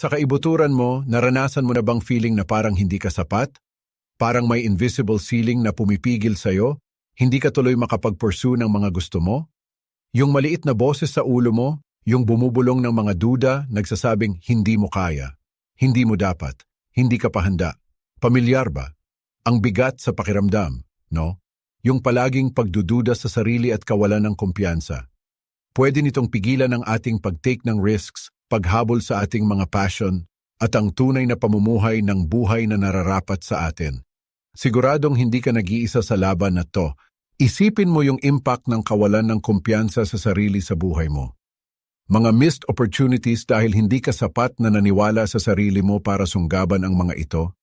Sa kaibuturan mo, naranasan mo na bang feeling na parang hindi ka sapat? Parang may invisible ceiling na pumipigil sa'yo? Hindi ka tuloy makapag-pursue ng mga gusto mo? Yung maliit na boses sa ulo mo, yung bumubulong ng mga duda, nagsasabing hindi mo kaya, hindi mo dapat, hindi ka pahanda. Pamilyar ba? Ang bigat sa pakiramdam, no? Yung palaging pagdududa sa sarili at kawalan ng kumpiyansa. Pwede nitong pigilan ang ating pag-take ng risks, paghabol sa ating mga passion, at ang tunay na pamumuhay ng buhay na nararapat sa atin. Siguradong hindi ka nag-iisa sa laban na to. Isipin mo yung impact ng kawalan ng kumpiyansa sa sarili sa buhay mo. Mga missed opportunities dahil hindi ka sapat na naniwala sa sarili mo para sunggaban ang mga ito.